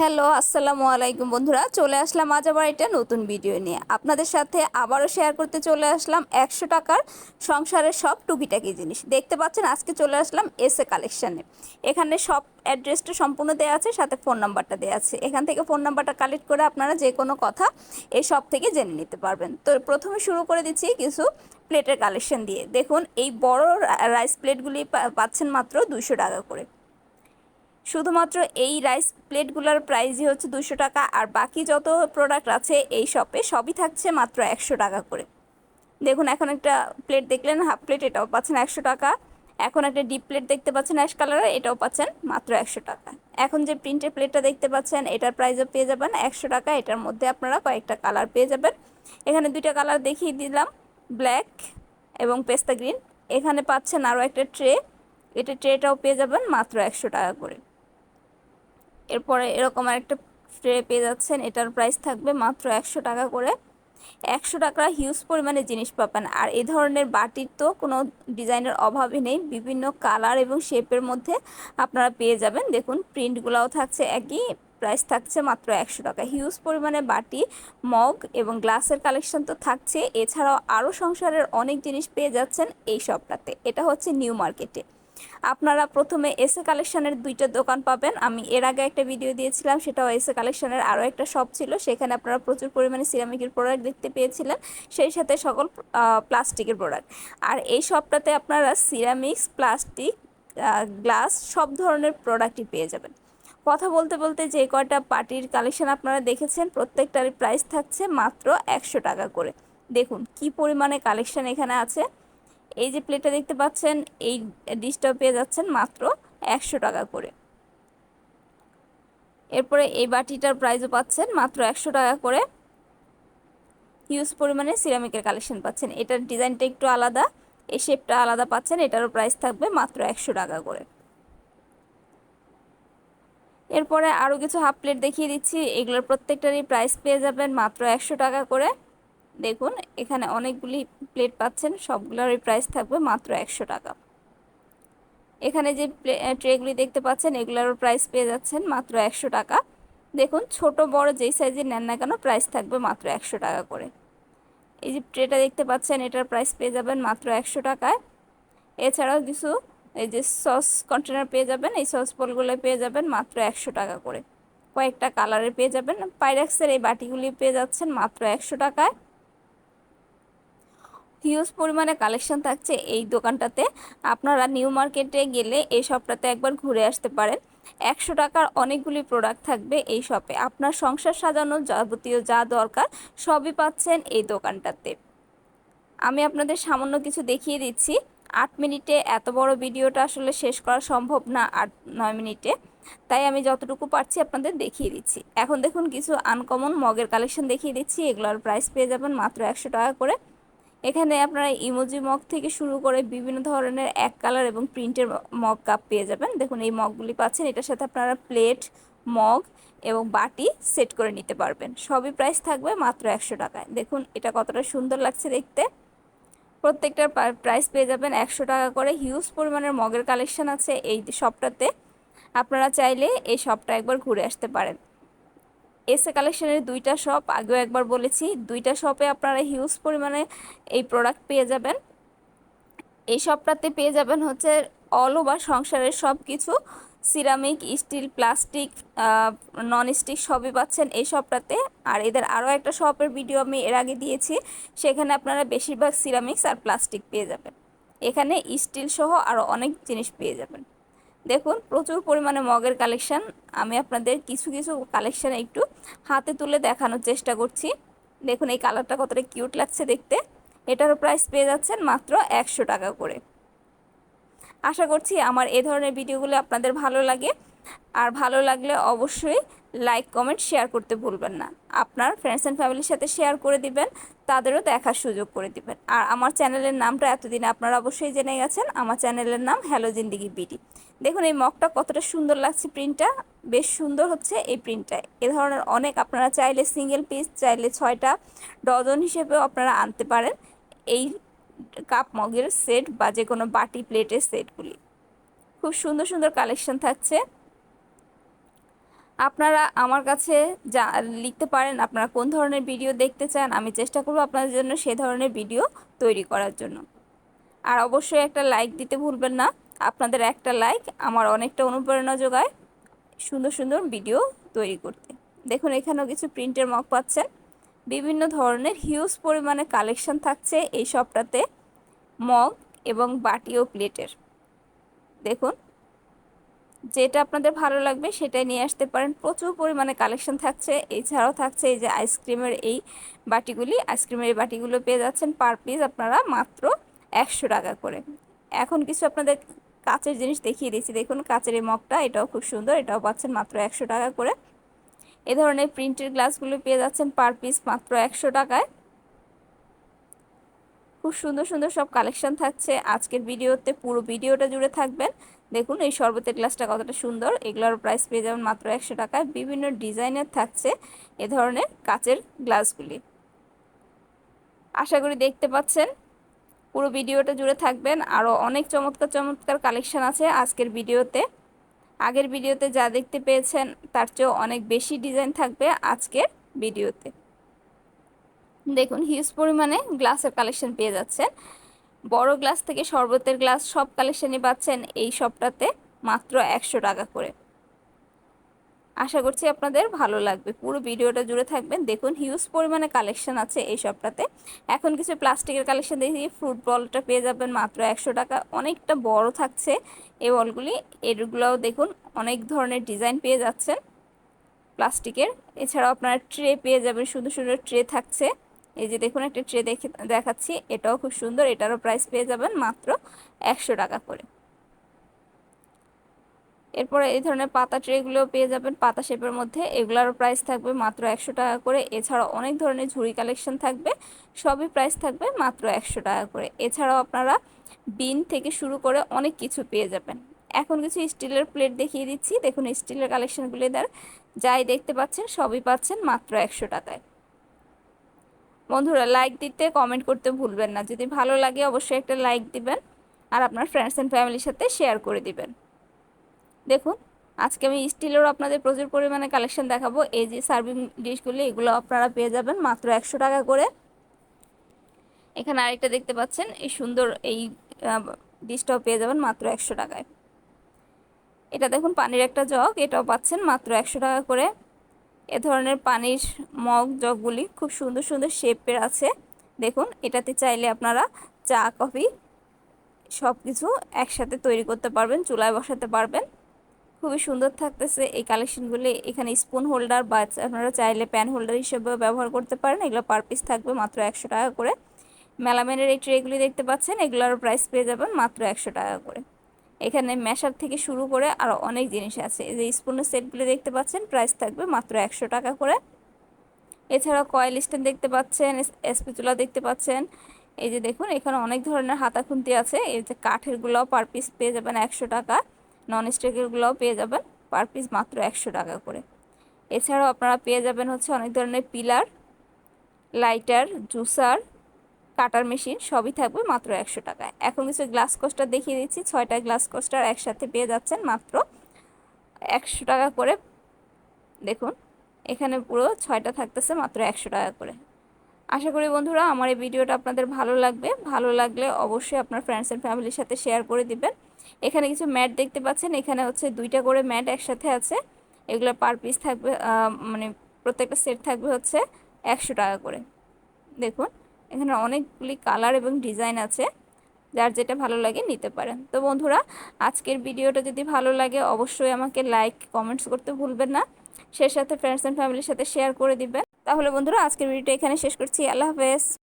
Hello, আসসালামু আলাইকুম বন্ধুরা। চলে আসলাম আজ আবার একটা নতুন ভিডিও নিয়ে। আপনাদের সাথে আবারও শেয়ার করতে চলে আসলাম একশো টাকার সংসারের সব টুকিটাকি জিনিস। দেখতে পাচ্ছেন, আজকে চলে আসলাম এসএ কালেকশানে এখানে সব অ্যাড্রেসটা সম্পূর্ণ দেওয়া আছে, সাথে ফোন নাম্বারটা দেওয়া আছে। এখান থেকে ফোন নাম্বারটা কালেক্ট করে আপনারা যে কোনো কথা এই সব থেকে জেনে নিতে পারবেন। তো প্রথমে শুরু করে দিচ্ছি কিছু প্লেটের কালেকশন দিয়ে। দেখুন, এই বড় রাইস প্লেটগুলি পাচ্ছেন মাত্র দুশো টাকা করে। শুধুমাত্র এই রাইস প্লেটগুলোর প্রাইসই হচ্ছে দুশো টাকা, আর বাকি যত প্রোডাক্ট আছে এই শপে সবই থাকছে মাত্র একশো টাকা করে। দেখুন, এখন একটা প্লেট দেখলেন, হাফ প্লেট এটাও পাচ্ছেন একশো টাকা। এখন একটা ডিপ প্লেট দেখতে পাচ্ছেন অ্যাশ কালারের এটাও পাচ্ছেন মাত্র একশো টাকা। এখন যে প্রিন্টের প্লেটটা দেখতে পাচ্ছেন, এটার প্রাইসও পেয়ে যাবেন একশো টাকা। এটার মধ্যে আপনারা কয়েকটা কালার পেয়ে যাবেন। এখানে দুইটা কালার দেখিয়ে দিলাম ব্ল্যাক এবং পেস্তা গ্রিন এখানে পাচ্ছেন আরও একটা ট্রে এটা ট্রেটাও পেয়ে যাবেন মাত্র একশো টাকা করে। এরপরে এরকম একটা ট্রে পেয়ে যাচ্ছেন, এটার প্রাইস থাকবে মাত্র একশো টাকা করে। একশো টাকা হিউজ পরিমাণে জিনিস পাবেন। আর এই ধরনের বাটির তো কোনো ডিজাইনের অভাবই নেই। বিভিন্ন কালার এবং শেপের মধ্যে আপনারা পেয়ে যাবেন। দেখুন প্রিন্টগুলোও থাকছে একই প্রাইস থাকছে মাত্র একশো টাকা। হিউজ পরিমাণে বাটি, মগ এবং গ্লাসের কালেকশন তো থাকছে। এছাড়াও আরও সংসারের অনেক জিনিস পেয়ে যাচ্ছেন এই শপটাতে এটা হচ্ছে নিউ মার্কেটে আপনারা প্রথমে এসে কালেকশনের দুইটা দোকান পাবেন। আমি এর আগে একটা ভিডিও দিয়েছিলাম, সেটাও এসে কালেকশনের আরও একটা শপ ছিল। সেখানে আপনারা প্রচুর পরিমাণে সিরামিকের প্রোডাক্ট দেখতে পেয়েছিলেন, সেই সাথে সকল প্লাস্টিকের প্রোডাক্ট আর এই শপটাতে আপনারা সিরামিক্স, প্লাস্টিক গ্লাস সব ধরনের প্রোডাক্টই পেয়ে যাবেন। কথা বলতে বলতে যে কয়টা পার্টির কালেকশন আপনারা দেখেছেন প্রত্যেকটার প্রাইস থাকছে মাত্র একশো টাকা করে। দেখুন কি পরিমাণে কালেকশন এখানে আছে। এই যে প্লেটটা দেখতে পাচ্ছেন, এই ডিশটাও পেয়ে যাচ্ছেন মাত্র একশো টাকা করে। এরপরে এই বাটিটার প্রাইসও পাচ্ছেন মাত্র একশো টাকা করে। হিউজ পরিমাণে সিরামিকের কালেকশন পাচ্ছেন। এটার ডিজাইনটা একটু আলাদা, এই শেপটা আলাদা পাচ্ছেন, এটারও প্রাইস থাকবে মাত্র একশো টাকা করে। এরপরে আরও কিছু হাফ প্লেট দেখিয়ে দিচ্ছি, এগুলোর প্রত্যেকটারই প্রাইস পেয়ে যাবেন মাত্র একশো টাকা করে। দেখুন, এখানে অনেকগুলি প্লেট পাচ্ছেন, সবগুলোরই প্রাইস থাকবে মাত্র একশো টাকা। এখানে যে ট্রেগুলি দেখতে পাচ্ছেন, এগুলোরও প্রাইস পেয়ে যাচ্ছেন মাত্র একশো টাকা। দেখুন, ছোট, বড় যেই সাইজের নেন না কেন প্রাইস থাকবে মাত্র একশো টাকা করে। এই যে ট্রেটা দেখতে পাচ্ছেন, এটার প্রাইস পেয়ে যাবেন মাত্র একশো টাকায়। এছাড়াও কিছু, এই যে সস কন্টেনার পেয়ে যাবেন, এই সস বলগুলো পেয়ে যাবেন মাত্র একশো টাকা করে। কয়েকটা কালারে পেয়ে যাবেন পাইরাক্সের এই বাটিগুলি পেয়ে যাচ্ছেন মাত্র একশো টাকায়। হিউজ পরিমাণে কালেকশন থাকছে এই দোকানটাতে। আপনারা নিউ মার্কেটে গেলে এই শপটাতে একবার ঘুরে আসতে পারেন। একশো টাকার অনেকগুলি প্রোডাক্ট থাকবে এই শপে আপনার সংসার সাজানোর যাবতীয় যা দরকার সবই পাচ্ছেন এই দোকানটাতে। আমি আপনাদের সামান্য কিছু দেখিয়ে দিচ্ছি। আট মিনিটে এত বড় ভিডিওটা আসলে শেষ করা সম্ভব না আট, নয় মিনিটে। তাই আমি যতটুকু পারছি আপনাদের দেখিয়ে দিচ্ছি। এখন দেখুন কিছু আনকমন মগের কালেকশন দেখিয়ে দিচ্ছি। এগুলোর প্রাইস পেয়ে যাবেন মাত্র একশো টাকা করে। এখানে আপনারা ইমোজি মগ থেকে শুরু করে বিভিন্ন ধরনের এক কালার এবং প্রিন্টের মগ কাপ পেয়ে যাবেন। দেখুন, এই মগগুলি পাচ্ছেন। এটার সাথে আপনারা প্লেট মগ এবং বাটি সেট করে নিতে পারবেন। সবই প্রাইস থাকবে মাত্র একশো টাকায়। দেখুন, এটা কতটা সুন্দর লাগছে দেখতে। প্রত্যেকটার প্রাইস পেয়ে যাবেন একশো টাকা করে। হিউজ পরিমাণের মগের কালেকশন আছে এই শপটাতে আপনারা চাইলে এই শপটা একবার ঘুরে আসতে পারেন। এসে কালেকশনের দুইটা শপ আগেও একবার বলেছি, দুইটা শপে আপনারা হিউজ পরিমাণে এই প্রোডাক্ট পেয়ে যাবেন। এই শপটাতে পেয়ে যাবেন হচ্ছে অল ওভার সংসারের সব কিছু ceramic steel plastic non stick সবই পাচ্ছেন এই শপটাতে আর এদের আরও একটা শপের ভিডিও আমি এর আগে দিয়েছি, সেখানে আপনারা বেশিরভাগ সিরামিক্স আর প্লাস্টিক পেয়ে যাবেন। এখানে স্টিল সহ আরও অনেক জিনিস পেয়ে যাবেন। দেখুন, প্রচুর পরিমাণে মগের কালেকশান আমি আপনাদের কিছু কিছু কালেকশান একটু হাতে তুলে দেখানোর চেষ্টা করছি। দেখুন, এই কালারটা কতটা কিউট লাগছে দেখতে। এটারও প্রাইস পেয়ে যাচ্ছেন মাত্র একশো টাকা করে। আশা করছি আমার এ ধরনের ভিডিওগুলো আপনাদের ভালো লাগে। আর ভালো লাগলে অবশ্যই লাইক কমেন্ট শেয়ার করতে ভুলবেন না। আপনার ফ্রেন্ডস অ্যান্ড ফ্যামিলির সাথে শেয়ার করে দিবেন, তাদেরও দেখার সুযোগ করে দিবেন। আর আমার চ্যানেলের নামটা এতদিন আপনারা অবশ্যই জেনে গেছেন, আমার চ্যানেলের নাম হ্যালো জিন্দিগি বিটি দেখুন, এই মগটা কতটা সুন্দর লাগছে প্রিন্টটা বেশ সুন্দর হচ্ছে এই প্রিন্টটা এ ধরনের অনেক আপনারা চাইলে সিঙ্গেল পিস চাইলে ছয়টা ডজন হিসেবেও আপনারা আনতে পারেন এই কাপ মগের সেট বা যে কোনো বাটি প্লেটের সেটগুলি খুব সুন্দর সুন্দর কালেকশন থাকছে। আপনারা আমার কাছে যা লিখতে পারেন, আপনারা কোন ধরনের ভিডিও দেখতে চান, আমি চেষ্টা করব আপনাদের জন্য সে ধরনের ভিডিও তৈরি করার জন্য। আর অবশ্যই একটা লাইক দিতে ভুলবেন না। আপনাদের একটা লাইক আমার অনেকটা অনুপ্রেরণা যোগায় সুন্দর সুন্দর ভিডিও তৈরি করতে। দেখুন, এখানেও কিছু প্রিন্টের মগ পাচ্ছেন। বিভিন্ন ধরনের হিউজ পরিমাণে কালেকশন থাকছে এই সবটাতে মগ এবং বাটি ও প্লেটের দেখুন যেটা আপনাদের ভালো লাগবে সেটাই নিয়ে আসতে পারেন। প্রচুর পরিমাণে কালেকশন থাকছে। এছাড়াও থাকছে এই যে আইসক্রিমের এই বাটিগুলি। আইসক্রিমের এই বাটিগুলো পেয়ে যাচ্ছেন পার পিস আপনারা মাত্র একশো টাকা করে। এখন কিছু আপনাদের কাচের জিনিস দেখিয়ে দিচ্ছি দেখুন, কাচের এই মগটা, এটাও খুব সুন্দর। এটাও পাচ্ছেন মাত্র একশো টাকা করে। এ ধরনের প্রিন্টের গ্লাসগুলো পেয়ে যাচ্ছেন পার পিস মাত্র একশো টাকায়। খুব সুন্দর সুন্দর সব কালেকশন থাকছে। আজকের ভিডিওতে পুরো ভিডিওটা জুড়ে থাকবেন। দেখুন, এই শরবতের গ্লাসটা কতটা সুন্দর। এগুলোর প্রাইস পেয়ে যাবেন মাত্র একশো টাকায়। বিভিন্ন ডিজাইনের থাকছে এ ধরনের কাচের গ্লাসগুলি আশা করি দেখতে পাচ্ছেন। পুরো ভিডিওটা জুড়ে থাকবেন। আরও অনেক চমৎকার চমৎকার কালেকশন আছে আজকের ভিডিওতে। আগের ভিডিওতে যা দেখতে পেয়েছেন, তার চেয়েও অনেক বেশি ডিজাইন থাকবে আজকের ভিডিওতে। দেখুন হিউজ পরিমাণে গ্লাসের কালেকশন পেয়ে যাচ্ছেন। বড় গ্লাস থেকে শরবতের গ্লাস সব কালেকশনই পাচ্ছেন এই শপটাতে মাত্র একশো টাকা করে। আশা করছি আপনাদের ভালো লাগবে। পুরো ভিডিওটা জুড়ে থাকবেন। দেখুন হিউজ পরিমাণে কালেকশন আছে এই শপটাতে এখন কিছু প্লাস্টিকের কালেকশন দেখি। ফ্রুট বলটা পেয়ে যাবেন মাত্র একশো টাকা। অনেকটা বড় থাকছে এই বলগুলি। এগুলোও দেখুন, অনেক ধরনের ডিজাইন পেয়ে যাচ্ছেন প্লাস্টিকের। এছাড়াও আপনারা ট্রে পেয়ে যাবেন। সুন্দর সুন্দর ট্রে থাকছে। এই যে দেখুন, একটা ট্রে দেখে দেখাচ্ছি। এটাও খুব সুন্দর, এটারও প্রাইস পেয়ে যাবেন মাত্র একশো টাকা করে। এরপরে এই ধরনের পাতা ট্রেগুলো পেয়ে যাবেন, পাতা শেপের মধ্যে। এগুলোরও প্রাইস থাকবে মাত্র একশো টাকা করে। এছাড়াও অনেক ধরনের ঝুড়ি কালেকশন থাকবে, সবই প্রাইস থাকবে মাত্র একশো টাকা করে। এছাড়াও আপনারা বিন থেকে শুরু করে অনেক কিছু পেয়ে যাবেন। এখন কিছু স্টিলের প্লেট দেখিয়ে দিচ্ছি। দেখুন স্টিলের কালেকশনগুলি দ্বার যাই দেখতে পাচ্ছেন, সবই পাচ্ছেন মাত্র একশো টাকায়। বন্ধুরা লাইক দিতে কমেন্ট করতে ভুলবেন না। যদি ভালো লাগে, অবশ্যই একটা লাইক দিবেন আর আপনার ফ্রেন্ডস অ্যান্ড ফ্যামিলির সাথে শেয়ার করে দিবেন। দেখুন, আজকে আমি স্টিলেরও আপনাদের প্রচুর পরিমাণে কালেকশন দেখাবো। এই যে সার্ভিং ডিশগুলি এগুলো আপনারা পেয়ে যাবেন মাত্র একশো টাকা করে। এখানে আরেকটা দেখতে পাচ্ছেন, এই সুন্দর এই ডিশটাও পেয়ে যাবেন মাত্র একশো টাকায়। এটা দেখুন, পানির একটা জগ, এটাও পাচ্ছেন মাত্র একশো টাকা করে। এ ধরনের পানির মগ জগগুলি খুব সুন্দর সুন্দর শেপের আছে। দেখুন, এটাতে চাইলে আপনারা চা, কফি সব কিছু একসাথে তৈরি করতে পারবেন, চুলায় বসাতে পারবেন। খুবই সুন্দর থাকতেছে এই কালেকশনগুলি এখানে স্পুন হোল্ডার বা আপনারা চাইলে প্যান হোল্ডার হিসেবেও ব্যবহার করতে পারেন। এগুলো পার পিস থাকবে মাত্র একশো টাকা করে। মেলামেনের এই ট্রেগুলি দেখতে পাচ্ছেন এগুলোর প্রাইস পেয়ে যাবেন মাত্র একশো টাকা করে। এখানে মেশার থেকে শুরু করে আরও অনেক জিনিস আছে। এই যে স্পুনের সেটগুলি দেখতে পাচ্ছেন, প্রাইস থাকবে মাত্র একশো টাকা করে। এছাড়াও কয়েল স্ট্যান্ড দেখতে পাচ্ছেন স্পেচুলা দেখতে পাচ্ছেন। এই যে দেখুন, এখানে অনেক ধরনের হাতা খুন্তি আছে। এই যে কাঠেরগুলোও পার পিস পেয়ে যাবেন একশো টাকা। নন স্টিকেরগুলোও পেয়ে যাবেন পার পিস মাত্র একশো টাকা করে। এছাড়াও আপনারা পেয়ে যাবেন হচ্ছে অনেক ধরনের peeler, lighter, juicer cutter machine সবই থাকবে মাত্র একশো টাকায়। এখন কিছু গ্লাস কোস্টার দেখিয়ে দিচ্ছি। ছয়টা গ্লাস কোস্টার একসাথে পেয়ে যাচ্ছেন মাত্র একশো টাকা করে। দেখুন, এখানে পুরো ছয়টা থাকতেছে মাত্র একশো টাকা করে। আশা করি বন্ধুরা, আমার এই ভিডিওটা আপনাদের ভালো লাগবে। ভালো লাগলে অবশ্যই আপনার ফ্রেন্ডস অ্যান্ড ফ্যামিলির সাথে শেয়ার করে দিবেন। এখানে কিছু ম্যাট দেখতে পাচ্ছেন। এখানে হচ্ছে দুইটা করে ম্যাট একসাথে আছে। এগুলো পার পিস থাকবে মানে প্রত্যেকটা সেট থাকবে হচ্ছে একশো টাকা করে। দেখুন এখানে অনেকগুলি কালার এবং ডিজাইন আছে, যার যেটা ভালো লাগে নিতে পারেন। তো বন্ধুরা, আজকের ভিডিওটা যদি ভালো লাগে, অবশ্যই আমাকে লাইক কমেন্টস করতে ভুলবেন না। সে সাথে ফ্রেন্ডস অ্যান্ড ফ্যামিলির সাথে শেয়ার করে দিবেন। তাহলে বন্ধুরা, আজকের ভিডিওটা এখানে শেষ করছি। আল্লাহ হাফেজ।